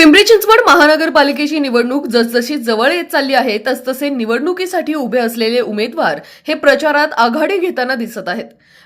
पिंपरी चिंचवड महानगरपालिकेची निवडणूक जसजशी जवळ येत चालली आहे तसतसे निवडणुकीसाठी उभे असलेले उमेदवार हे प्रचारात आघाडी घेताना दिसत आहेत.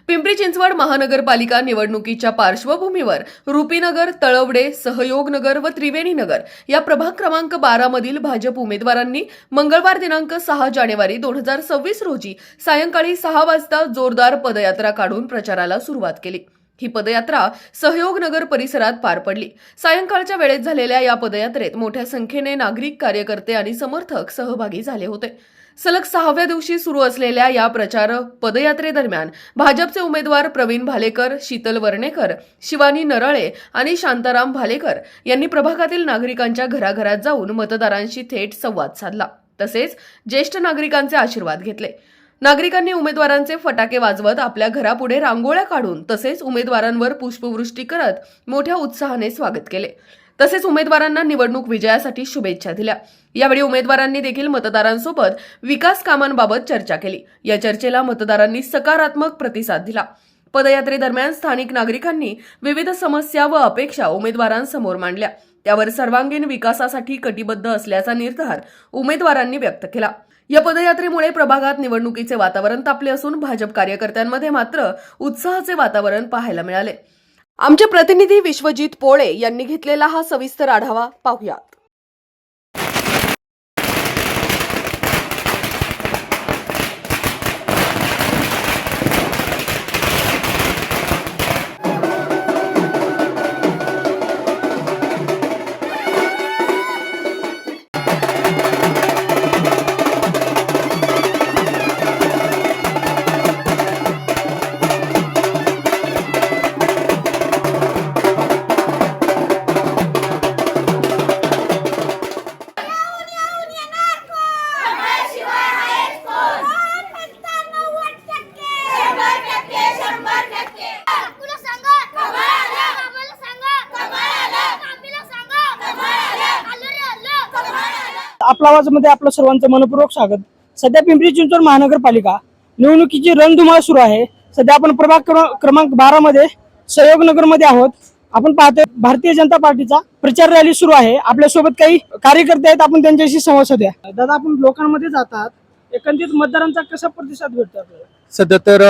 पिंपरी चिंचवड महानगरपालिका निवडणुकीच्या पार्श्वभूमीवर रुपीनगर तळवडे सहयोगनगर व त्रिवेणीनगर या प्रभाग क्रमांक बारा मधील भाजप उमेदवारांनी मंगळवार दिनांक सहा जानेवारी दोन हजार सव्वीस रोजी सायंकाळी सहा वाजता जोरदार पदयात्रा काढून प्रचाराला सुरुवात केली. ही पदयात्रा सहयोग नगर परिसरात पार पडली. सायंकाळच्या वेळेत झालेल्या या पदयात्रेत मोठ्या संख्येने नागरिक कार्यकर्ते आणि समर्थक सहभागी झाले होते. सलग सहाव्या दिवशी सुरू असलेल्या या प्रचार पदयात्रेदरम्यान भाजपचे उमेदवार प्रवीण भालेकर शीतल वर्णेकर शिवानी नरळे आणि शांताराम भालेकर यांनी प्रभागातील नागरिकांच्या घराघरात जाऊन मतदारांशी थेट संवाद साधला. तसेच ज्येष्ठ नागरिकांचे आशीर्वाद घेतले. नागरिकांनी उमेदवारांचे फटाके वाजवत आपल्या घरापुढे रांगोळ्या काढून तसेच उमेदवारांवर पुष्पवृष्टी करत मोठ्या उत्साहाने स्वागत केले. तसेच उमेदवारांना निवडणूक विजयासाठी शुभेच्छा दिल्या. यावेळी उमेदवारांनी देखील मतदारांसोबत विकास कामांबाबत चर्चा केली. या चर्चेला मतदारांनी सकारात्मक प्रतिसाद दिला. पदयात्रेदरम्यान स्थानिक नागरिकांनी विविध समस्या व अपेक्षा उमेदवारांसमोर मांडल्या. त्यावर सर्वांगीण विकासासाठी कटिबद्ध असल्याचा निर्धार उमेदवारांनी व्यक्त केला. या पदयात्रेमुळे प्रभागात निवडणुकीचे वातावरण तापले असून भाजप कार्यकर्त्यांमध्ये मात्र उत्साहाचे वातावरण पाहायला मिळाले. आमचे प्रतिनिधी विश्वजित पोळे यांनी घेतलेला हा सविस्तर आढावा पाहुयात. आपला आवाजामध्ये आपलं सर्वांचं मनपूर्वक स्वागत. सध्या पिंपरी चिंचवड महानगरपालिका निवडणुकीची रणधुमाळ सुरू आहे. सध्या आपण प्रभाग क्रमांक बारा मध्ये सहयोग नगरमध्ये आहोत. आपण पाहतोय भारतीय जनता पार्टीचा प्रचार रॅली सुरू आहे. आपल्यासोबत काही कार्यकर्ते आहेत. आपण त्यांच्याशी संवाद साधूया. दादा आपण लोकांमध्ये जातात. एकंदरीत मतदारांचा कसा प्रतिसाद भेटतो आपल्याला? सध्या तर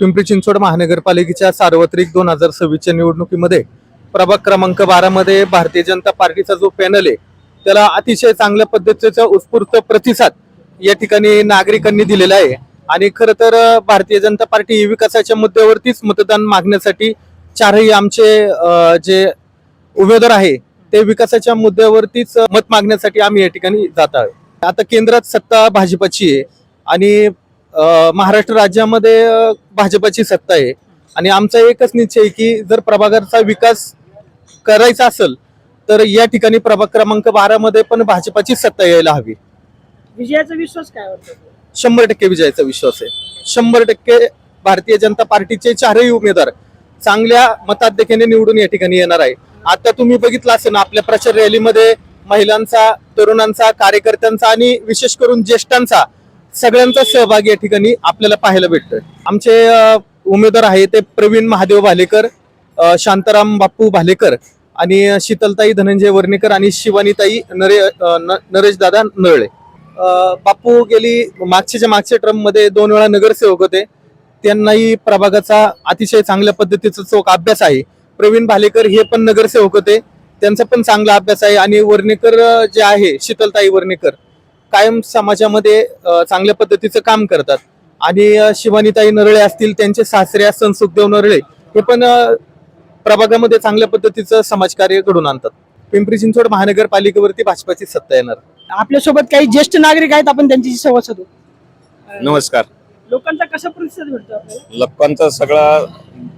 पिंपरी चिंचवड महानगरपालिकेच्या सार्वत्रिक दोन हजार सव्वीसच्या निवडणुकीमध्ये प्रभाग क्रमांक बारा मध्ये भारतीय जनता पार्टीचा जो पॅनल आहे त्याला अतिशय चांगल्या पद्धतीचा उत्स्फूर्त प्रतिसाद या ठिकाणी नागरिकांनी दिलेला आहे. आणि खरं तर भारतीय जनता पार्टी ही विकासाच्या मुद्द्यावरतीच मतदान मागण्यासाठी चारही आमचे जे उमेदवार आहे ते विकासाच्या मुद्द्यावरतीच मत मागण्यासाठी आम्ही या ठिकाणी जात आहोत. आता केंद्रात सत्ता भाजपची आहे आणि महाराष्ट्र राज्यामध्ये भाजपाची सत्ता आहे. आणि आमचा एकच निश्चय की जर प्रभागाचा विकास करायचा असेल तर या ठिकाणी प्रभाग क्रमांक बारा मध्ये पण भाजपाची सत्ता यायला हवी. विजयाचा विश्वास काय वाटतो? शंभर टक्के विजयाचा विश्वास आहे. शंभर टक्के भारतीय जनता पार्टीचे चारही उमेदवार चांगल्या मताधिक्याने निवडून या ठिकाणी येणार आहे. आता तुम्ही बघितलं असेल ना आपल्या प्रचार रॅलीमध्ये महिलांचा तरुणांचा कार्यकर्त्यांचा आणि विशेष करून ज्येष्ठांचा सगळ्यांचा सहभाग या ठिकाणी आपल्याला पाहायला भेटतोय. आमचे उमेदवार आहे ते प्रवीण महादेव भालेकर शांताराम बापू भालेकर आणि शीतलताई धनंजय वर्णेकर आणि शिवानीताई नरे नरेश दादा नरळे बापू गेली मागच्याच्या मागच्या ट्रममध्ये दोन वेळा नगरसेवक होते. त्यांनाही प्रभागाचा अतिशय चांगल्या पद्धतीचा चोख अभ्यास आहे. प्रवीण भालेकर हे पण नगरसेवक होते. त्यांचा पण चांगला अभ्यास आहे. आणि वर्णेकर जे आहे शीतलताई वर्णेकर कायम समाजामध्ये चांगल्या पद्धतीचं काम करतात. आणि शिवानीताई नरळे असतील त्यांचे सासरे असतील सुखदेव नरळे हे पण प्रभागामध्ये चांगल्या पद्धतीचं समाजकार्य घडून आणतात. पिंपरी चिंचवड महानगरपालिकेवरती भाजपाची सत्ता येणार. आपल्यासोबत काही ज्येष्ठ नागरिक आहेत आपण त्यांच्याशी संवाद साधू. नमस्कार. लोकांचा कसा प्रतिसाद भेटतो आपल्याला? लोकांचा सगळा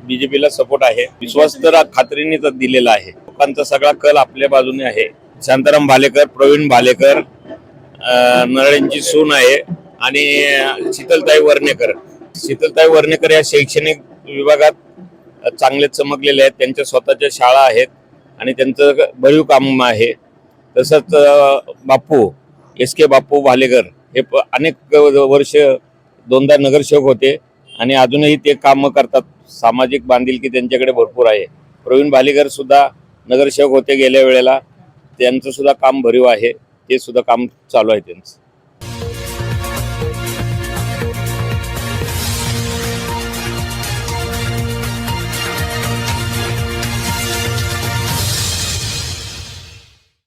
बीजेपीला सपोर्ट आहे. विश्वास तर खात्रीने तर दिलेला आहे. लोकांचा सगळा कल आपल्या बाजूने आहे. शांताराम भालेकर प्रवीण भालेकर अं, नरळेंची सून आहे आणि शीतलताई वर्णेकर. शीतलताई वर्णेकर या शैक्षणिक विभागात चांगले चमकलेले आहेत त्यांच्या स्वतःच्या शाळा आहेत आणि त्यांचं भरीव काम आहे. तसंच बापू एस के बापू भालेकर हे प- अनेक वर्ष दोनदा नगरसेवक होते आणि अजूनही ते काम करतात. सामाजिक बांधिलकी त्यांच्याकडे भरपूर आहे. प्रवीण भालेकर सुद्धा नगरसेवक होते गेल्या वेळेला. त्यांचं सुद्धा काम भरीव आहे. ते सुद्धा काम चालू आहे त्यांचं.